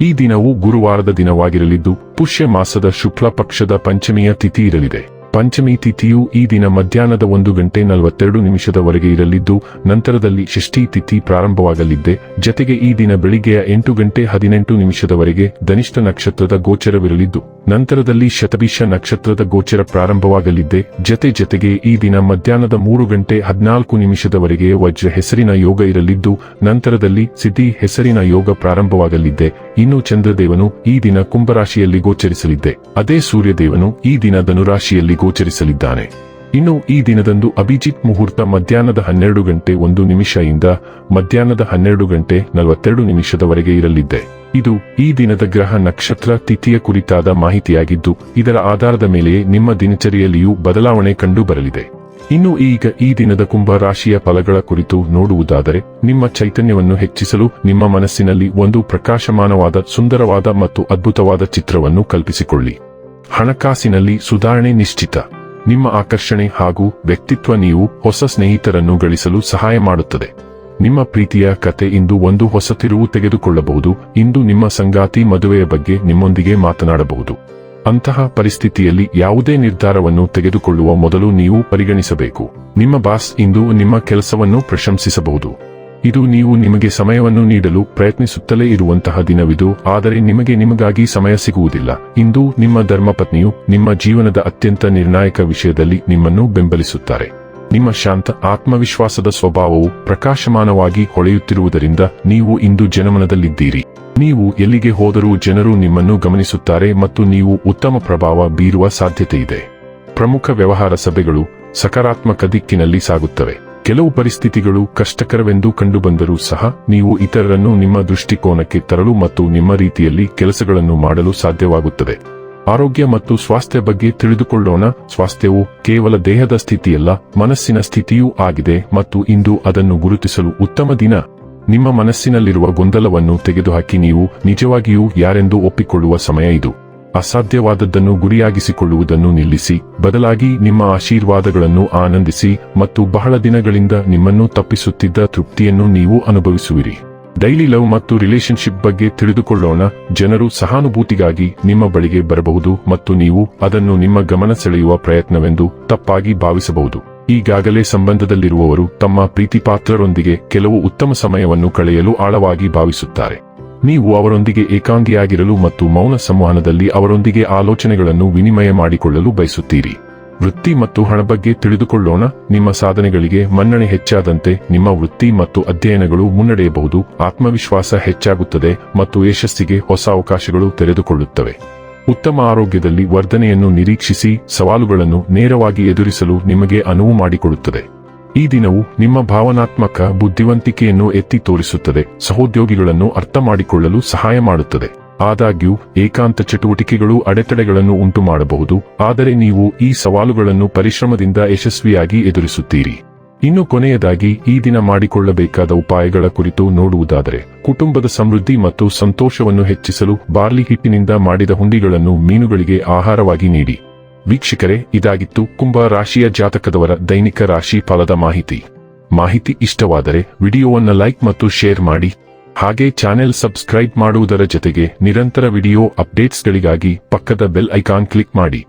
ಈ ದಿನವು ಗುರುವಾರದ ದಿನವಾಗಿರಲಿದ್ದು ಪುಷ್ಯ ಮಾಸದ ಶುಕ್ಲ ಪಕ್ಷದ ಪಂಚಮಿಯ ತಿಥಿ ಇರಲಿದೆ. ಪಂಚಮಿ ತಿಥಿಯು ಈ ದಿನ ಮಧ್ಯಾಹ್ನದ ಒಂದು ಗಂಟೆ ನಲವತ್ತೆರಡು ನಿಮಿಷದವರೆಗೆ ಇರಲಿದ್ದು, ನಂತರದಲ್ಲಿ ಷಷ್ಠಿ ತಿಥಿ ಪ್ರಾರಂಭವಾಗಲಿದ್ದೆ. ಜತೆಗೆ ಈ ದಿನ ಬೆಳಿಗ್ಗೆಯ ಎಂಟು ಗಂಟೆ ಹದಿನೆಂಟು ನಿಮಿಷದವರೆಗೆ ಧನಿಷ್ಠ ನಕ್ಷತ್ರದ ಗೋಚರವಿರಲಿದ್ದು, ನಂತರದಲ್ಲಿ ಶತಭಿಷ ನಕ್ಷತ್ರದ ಗೋಚರ ಪ್ರಾರಂಭವಾಗಲಿದ್ದೆ. ಜತೆ ಜತೆಗೆ ಈ ದಿನ ಮಧ್ಯಾಹ್ನದ ಮೂರು ಗಂಟೆ ಹದಿನಾಲ್ಕು ನಿಮಿಷದವರೆಗೆ ವಜ್ರ ಹೆಸರಿನ ಯೋಗ ಇರಲಿದ್ದು, ನಂತರದಲ್ಲಿ ಸಿದ್ಧಿ ಹೆಸರಿನ ಯೋಗ ಪ್ರಾರಂಭವಾಗಲಿದ್ದೆ. ಇನ್ನು ಚಂದ್ರದೇವನು ಈ ದಿನ ಕುಂಭರಾಶಿಯಲ್ಲಿ ಗೋಚರಿಸಲಿದ್ದೆ. ಅದೇ ಸೂರ್ಯದೇವನು ಈ ದಿನ ಧನುರಾಶಿಯಲ್ಲಿ ಗೋಚರಿಸಲಿದ್ದಾನೆ. ಇನ್ನು ಈ ದಿನದಂದು ಅಭಿಜಿತ್ ಮುಹೂರ್ತ ಮಧ್ಯಾಹ್ನದ ಹನ್ನೆರಡು ಗಂಟೆ ಒಂದು ನಿಮಿಷದಿಂದ ಮಧ್ಯಾಹ್ನದ ಹನ್ನೆರಡು ಗಂಟೆ ನಲವತ್ತೆರಡು ನಿಮಿಷದವರೆಗೆ ಇರಲಿದ್ದೆ. ಇದು ಈ ದಿನದ ಗ್ರಹ ನಕ್ಷತ್ರ ತಿಥಿಯ ಕುರಿತಾದ ಮಾಹಿತಿಯಾಗಿದ್ದು, ಇದರ ಆಧಾರದ ಮೇಲೆಯೇ ನಿಮ್ಮ ದಿನಚರಿಯಲ್ಲಿಯೂ ಬದಲಾವಣೆ ಕಂಡು ಬರಲಿದೆ ಇನ್ನು ಈಗ ಈ ದಿನದ ಕುಂಭ ರಾಶಿಯ ಫಲಗಳ ಕುರಿತು ನೋಡುವುದಾದರೆ, ನಿಮ್ಮ ಚೈತನ್ಯವನ್ನು ಹೆಚ್ಚಿಸಲು ನಿಮ್ಮ ಮನಸ್ಸಿನಲ್ಲಿ ಒಂದು ಪ್ರಕಾಶಮಾನವಾದ, ಸುಂದರವಾದ ಮತ್ತು ಅದ್ಭುತವಾದ ಚಿತ್ರವನ್ನು ಕಲ್ಪಿಸಿಕೊಳ್ಳಿ. ಹಣಕಾಸಿನಲ್ಲಿ ಸುಧಾರಣೆ ನಿಶ್ಚಿತ. ನಿಮ್ಮ ಆಕರ್ಷಣೆ ಹಾಗೂ ವ್ಯಕ್ತಿತ್ವ ನೀವು ಹೊಸ ಸ್ನೇಹಿತರನ್ನು ಗಳಿಸಲು ಸಹಾಯ ಮಾಡುತ್ತದೆ. ನಿಮ್ಮ ಪ್ರೀತಿಯ ಕತೆ ಇಂದು ಒಂದು ಹೊಸ ತಿರುವು ತೆಗೆದುಕೊಳ್ಳಬಹುದು. ಇಂದು ನಿಮ್ಮ ಸಂಗಾತಿ ಮದುವೆಯ ಬಗ್ಗೆ ನಿಮ್ಮೊಂದಿಗೆ ಮಾತನಾಡಬಹುದು. ಅಂತಹ ಪರಿಸ್ಥಿತಿಯಲ್ಲಿ ಯಾವುದೇ ನಿರ್ಧಾರವನ್ನು ತೆಗೆದುಕೊಳ್ಳುವ ಮೊದಲು ನೀವು ಪರಿಗಣಿಸಬೇಕು. ನಿಮ್ಮ ಬಾಸ್ ಇಂದು ನಿಮ್ಮ ಕೆಲಸವನ್ನು ಪ್ರಶಂಸಿಸಬಹುದು. ಇದು ನೀವು ನಿಮಗೆ ಸಮಯವನ್ನು ನೀಡಲು ಪ್ರಯತ್ನಿಸುತ್ತಲೇ ಇರುವಂತಹ ದಿನವಿದು, ಆದರೆ ನಿಮಗೆ ನಿಮಗಾಗಿ ಸಮಯ ಸಿಗುವುದಿಲ್ಲ. ಇಂದು ನಿಮ್ಮ ಧರ್ಮಪತ್ನಿಯು ನಿಮ್ಮ ಜೀವನದ ಅತ್ಯಂತ ನಿರ್ಣಾಯಕ ವಿಷಯದಲ್ಲಿ ನಿಮ್ಮನ್ನು ಬೆಂಬಲಿಸುತ್ತಾರೆ. ನಿಮ್ಮ ಶಾಂತ ಆತ್ಮವಿಶ್ವಾಸದ ಸ್ವಭಾವವು ಪ್ರಕಾಶಮಾನವಾಗಿ ಹೊಳೆಯುತ್ತಿರುವುದರಿಂದ ನೀವು ಇಂದು ಜನಮನದಲ್ಲಿದ್ದೀರಿ. ನೀವು ಎಲ್ಲಿಗೆ ಹೋದರೂ ಜನರು ನಿಮ್ಮನ್ನು ಗಮನಿಸುತ್ತಾರೆ ಮತ್ತು ನೀವು ಉತ್ತಮ ಪ್ರಭಾವ ಬೀರುವ ಸಾಧ್ಯತೆಯಿದೆ. ಪ್ರಮುಖ ವ್ಯವಹಾರ ಸಭೆಗಳು ಸಕಾರಾತ್ಮಕ ದಿಕ್ಕಿನಲ್ಲಿ ಸಾಗುತ್ತವೆ. ಕೆಲವು ಪರಿಸ್ಥಿತಿಗಳು ಕಷ್ಟಕರವೆಂದು ಕಂಡುಬಂದರೂ ಸಹ ನೀವು ಇತರರನ್ನು ನಿಮ್ಮ ದೃಷ್ಟಿಕೋನಕ್ಕೆ ತರಲು ಮತ್ತು ನಿಮ್ಮ ರೀತಿಯಲ್ಲಿ ಕೆಲಸಗಳನ್ನು ಮಾಡಲು ಸಾಧ್ಯವಾಗುತ್ತದೆ. ಆರೋಗ್ಯ ಮತ್ತು ಸ್ವಾಸ್ಥ್ಯ ಬಗ್ಗೆ ತಿಳಿದುಕೊಳ್ಳೋಣ. ಸ್ವಾಸ್ಥ್ಯವು ಕೇವಲ ದೇಹದ ಸ್ಥಿತಿಯಲ್ಲ, ಮನಸ್ಸಿನ ಸ್ಥಿತಿಯೂ ಆಗಿದೆ ಮತ್ತು ಇಂದು ಅದನ್ನು ಗುರುತಿಸಲು ಉತ್ತಮ ದಿನ. ನಿಮ್ಮ ಮನಸ್ಸಿನಲ್ಲಿರುವ ಗೊಂದಲವನ್ನು ತೆಗೆದುಹಾಕಿ ನೀವು ನಿಜವಾಗಿಯೂ ಯಾರೆಂದು ಒಪ್ಪಿಕೊಳ್ಳುವ ಸಮಯ ಇದು. ಅಸಾಧ್ಯವಾದದ್ದನ್ನು ಗುರಿಯಾಗಿಸಿಕೊಳ್ಳುವುದನ್ನು ನಿಲ್ಲಿಸಿ, ಬದಲಾಗಿ ನಿಮ್ಮ ಆಶೀರ್ವಾದಗಳನ್ನು ಆನಂದಿಸಿ ಮತ್ತು ಬಹಳ ದಿನಗಳಿಂದ ನಿಮ್ಮನ್ನು ತಪ್ಪಿಸುತ್ತಿದ್ದ ತೃಪ್ತಿಯನ್ನು ನೀವು ಅನುಭವಿಸುವಿರಿ. ಡೈಲಿ ಲವ್ ಮತ್ತು ರಿಲೇಶನ್ಶಿಪ್ ಬಗ್ಗೆ ತಿಳಿದುಕೊಳ್ಳೋಣ, ಜನರು ಸಹಾನುಭೂತಿಗಾಗಿ ನಿಮ್ಮ ಬಳಿಗೆ ಬರಬಹುದು ಮತ್ತು ನೀವು ಅದನ್ನು ನಿಮ್ಮ ಗಮನ ಸೆಳೆಯುವ ಪ್ರಯತ್ನವೆಂದು ತಪ್ಪಾಗಿ ಭಾವಿಸಬಹುದು. ಈಗಾಗಲೇ ಸಂಬಂಧದಲ್ಲಿರುವವರು ತಮ್ಮ ಪ್ರೀತಿಪಾತ್ರರೊಂದಿಗೆ ಕೆಲವು ಉತ್ತಮ ಸಮಯವನ್ನು ಕಳೆಯಲು ಆಳವಾಗಿ ಭಾವಿಸುತ್ತಾರೆ. ನೀವು ಅವರೊಂದಿಗೆ ಏಕಾಂಗಿಯಾಗಿರಲು ಮತ್ತು ಮೌನ ಸಂವಹನದಲ್ಲಿ ಅವರೊಂದಿಗೆ ಆಲೋಚನೆಗಳನ್ನು ವಿನಿಮಯ ಮಾಡಿಕೊಳ್ಳಲು ಬಯಸುತ್ತೀರಿ. ವೃತ್ತಿ ಮತ್ತು ಹಣ ಬಗ್ಗೆ ತಿಳಿದುಕೊಳ್ಳೋಣ. ನಿಮ್ಮ ಸಾಧನೆಗಳಿಗೆ ಮನ್ನಣೆ ಹೆಚ್ಚಾದಂತೆ ನಿಮ್ಮ ವೃತ್ತಿ ಮತ್ತು ಅಧ್ಯಯನಗಳು ಮುನ್ನಡೆಯಬಹುದು. ಆತ್ಮವಿಶ್ವಾಸ ಹೆಚ್ಚಾಗುತ್ತದೆ ಮತ್ತು ಯಶಸ್ಸಿಗೆ ಹೊಸ ಅವಕಾಶಗಳು ತೆರೆದುಕೊಳ್ಳುತ್ತವೆ. ಉತ್ತಮ ಆರೋಗ್ಯದಲ್ಲಿ ವರ್ಧನೆಯನ್ನು ನಿರೀಕ್ಷಿಸಿ ಸವಾಲುಗಳನ್ನು ನೇರವಾಗಿ ಎದುರಿಸಲು ನಿಮಗೆ ಅನುವು ಮಾಡಿಕೊಡುತ್ತದೆ. ಈ ದಿನವು ನಿಮ್ಮ ಭಾವನಾತ್ಮಕ ಬುದ್ಧಿವಂತಿಕೆಯನ್ನು ಎತ್ತಿ ತೋರಿಸುತ್ತದೆ, ಸಹೋದ್ಯೋಗಿಗಳನ್ನು ಅರ್ಥ ಮಾಡಿಕೊಳ್ಳಲು ಸಹಾಯ ಮಾಡುತ್ತದೆ. ಆದಾಗ್ಯೂ, ಏಕಾಂತ ಚಟುವಟಿಕೆಗಳು ಅಡೆತಡೆಗಳನ್ನು ಉಂಟುಮಾಡಬಹುದು, ಆದರೆ ನೀವು ಈ ಸವಾಲುಗಳನ್ನು ಪರಿಶ್ರಮದಿಂದ ಯಶಸ್ವಿಯಾಗಿ ಎದುರಿಸುತ್ತೀರಿ. ಇನ್ನು ಕೊನೆಯದಾಗಿ ಈ ದಿನ ಮಾಡಿಕೊಳ್ಳಬೇಕಾದ ಉಪಾಯಗಳ ಕುರಿತು ನೋಡುವುದಾದರೆ, ಕುಟುಂಬದ ಸಮೃದ್ಧಿ ಮತ್ತು ಸಂತೋಷವನ್ನು ಹೆಚ್ಚಿಸಲು ಬಾರ್ಲಿ ಹಿಟ್ಟಿನಿಂದ ಮಾಡಿದ ಹುಂಡಿಗಳನ್ನು ಮೀನುಗಳಿಗೆ ಆಹಾರವಾಗಿ ನೀಡಿ. ವೀಕ್ಷಕರೇ, ಇದಾಗಿತ್ತು ಕುಂಭ ರಾಶಿಯ ಜಾತಕದವರ ದೈನಿಕ ರಾಶಿ ಫಲದ ಮಾಹಿತಿ. ಮಾಹಿತಿ ಇಷ್ಟವಾದರೆ ವಿಡಿಯೋವನ್ನು ಲೈಕ್ ಮತ್ತು ಶೇರ್ ಮಾಡಿ. ಹಾಗೆ ಚಾನೆಲ್ ಸಬ್ಸ್ಕ್ರೈಬ್ ಮಾಡುವುದರ ಜೊತೆಗೆ ನಿರಂತರ ವಿಡಿಯೋ ಅಪ್ಡೇಟ್ಸ್ಗಳಿಗಾಗಿ ಪಕ್ಕದ ಬೆಲ್ ಐಕಾನ್ ಕ್ಲಿಕ್ ಮಾಡಿ.